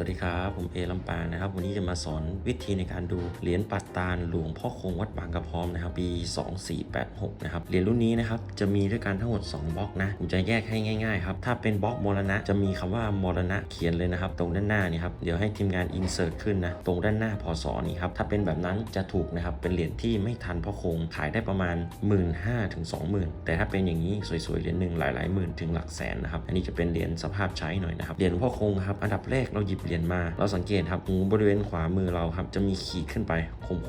วัสดีครับ ผมเอลำปางนะครับ วันนี้จะมาสอนวิธีในการดูเหรียญปัตตานหลวงพ่อคงวัดบางกระพร้อมนะครับ ปี 2486 นะครับ เหรียญรุ่นนี้นะครับ จะมีด้วยกันทั้งหมด 2บล็อกนะ ผมจะแยกให้ง่ายๆครับ ถ้าเป็นบล็อกมรณะ จะมีคำว่ามรณะเขียนเลยนะครับ ตรงด้านหน้านี่ครับ เดี๋ยวให้ทีมงานอินเสิร์ตขึ้นนะ ตรงด้านหน้าพศนี่ครับ ถ้าเป็นแบบนั้นจะถูกนะครับ เป็นเหรียญที่ไม่ทันพ่อคง ขายได้ประมาณ 1 5ื่นถึง20,000แต่ถ้าเป็นอย่างนี้สวยๆเหรียญหนึ่งหลายๆหมื่นถึงหลักแสนนะครับ อันนี้จะเป็นเหรียญสภาพใช้หน่อยนะครับ เหรียญพ่อคงครับ อันดับแรกเราหยิบเรียญมา เราสังเกตครับหูบริเวณขวามือเราครับ จะมีขีดขึ้นไป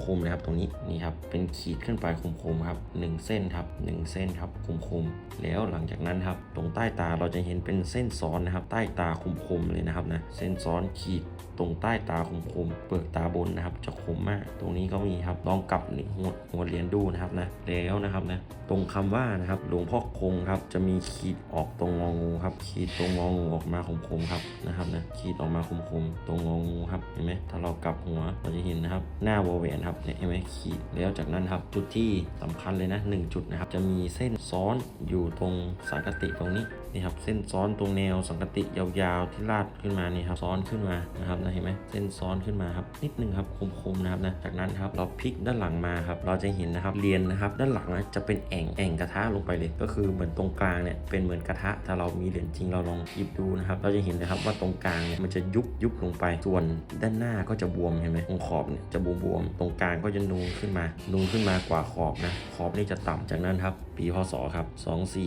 คมๆนะครับ ตรงนี้นี่ครับเป็นขีดขึ้นไปคมๆครับหนึ่งเส้นครับหนึ่งเส้นครับคมๆแล้วหลังจากนั้นครับตรงใต้ตาเราจะเห็นเป็นเส้นซ้อนนะครับ ใต้ตาคมๆเลยนะครับนะเส้นซ้อนขีดตรงใต้ตาคมๆเปลือกตาบนนะครับ จะคมมาก ตรงนี้ก็มีครับลองกลับหัวหัวเหรียญดูนะครับนะแล้วนะครับนะตรงคำว่านะครับหลวงพ่อคงครับจะมีขีดออกตรงงองูครับขีดตรงงองูออกมาคมๆครับนะครับนะขีดออกมาคมๆตรงงองูครับเห็นไหมถ้าเรากลับหัวเราจะเห็นนะครับ หน้าวอลเวนครับเนี่ยเห็นไหมขีดแล้วจากนั้นครับจุดที่สำคัญเลยนะหนึ่งจุดนะครับจะมีเส้นซ้อนอยู่ตรงสังกติตรงนี้นี่ครับเส้นซ้อนตรงแนวสังกติยาวๆที่ลาดขึ้นมานี่ครับซ้อนขึ้นมานะครับนะเห็นไหมเส้นซ้อนขึ้นมาครับนิดนึงครับคมๆนะครับนะจากนั้นครับเราพลิกด้านหลังมาครับเราจะเห็นนะครับเรียนนะครับด้านหลังนะจะเป็นแอ่งแอ่งกระทะลงไปเลย ก็คือเหมือนตรงกลางเนี่ยเป็นเหมือนกระทะถ้าเรามีเหรียญจริงเราลองหยิบดูนะครับเราจะเห็นนะครับว่าตรงกลางเนี่ยมันจะยุบยุบลงไป ส่วนด้านหน้าก็จะบวมเห็นไหมตรงขอบเนี่ยจะบวมๆตรงกลางก็จะนูนขึ้นมา นูนขึ้นมากว่าขอบนะขอบนี่จะต่ำจากนั้นครับ ปีพศครับ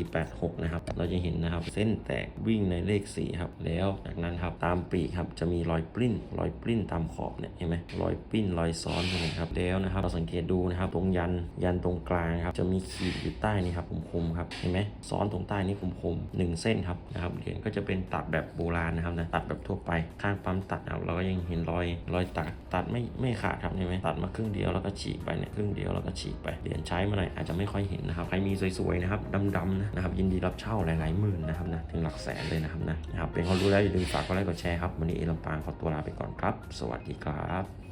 2486นะครับเราจะเห็นนะครับ เส้นแตกวิ่งในเลข4ครับแล้วจากนั้นครับตามปีกครับจะมีรอยปริ้น รอยปริ้นตามขอบเนี่ยเห็นไหมรอยปริ้นรอยซ้อนเห็นครับแล้วนะครับเราสังเกตดูนะครับตรงยันยันตรงกลางครับจะมีขีดอยู่ใต้นี่ครับคมๆครับเห็นไหมซ้อนตรงใต้นี่คมๆหนึ่งเส้นครับนะครับเหรียญก็จะเป็นตัดแบบโบราณนะครับนะตัดแบบทั่วไปข้างปั๊มตัดนะครับเราก็ยังเห็นรอยรอยตัดตัดไม่ไม่ขาดครับเห็นไหมตัดมาครึ่งเดียวแล้วก็ฉีกไปเนี่ยครึ่งเดียวแล้วก็ฉีกไปเหรียญใช้มาหน่อยอาจจะไม่ค่อยเห็นนะครับใครมีสวยๆนะครับดำๆนะนะครับยินดีรับเช่าหลายๆหมื่นนะครับนะถึงหลักแสนเลยนะครับนะนะครับเป็นความรู้แล้วอย่าลืมฝากกดไลค์กดแชร์ครับวันนี้เอลำปางขอตัวลาไปก่อนครับ สวัสดีครับ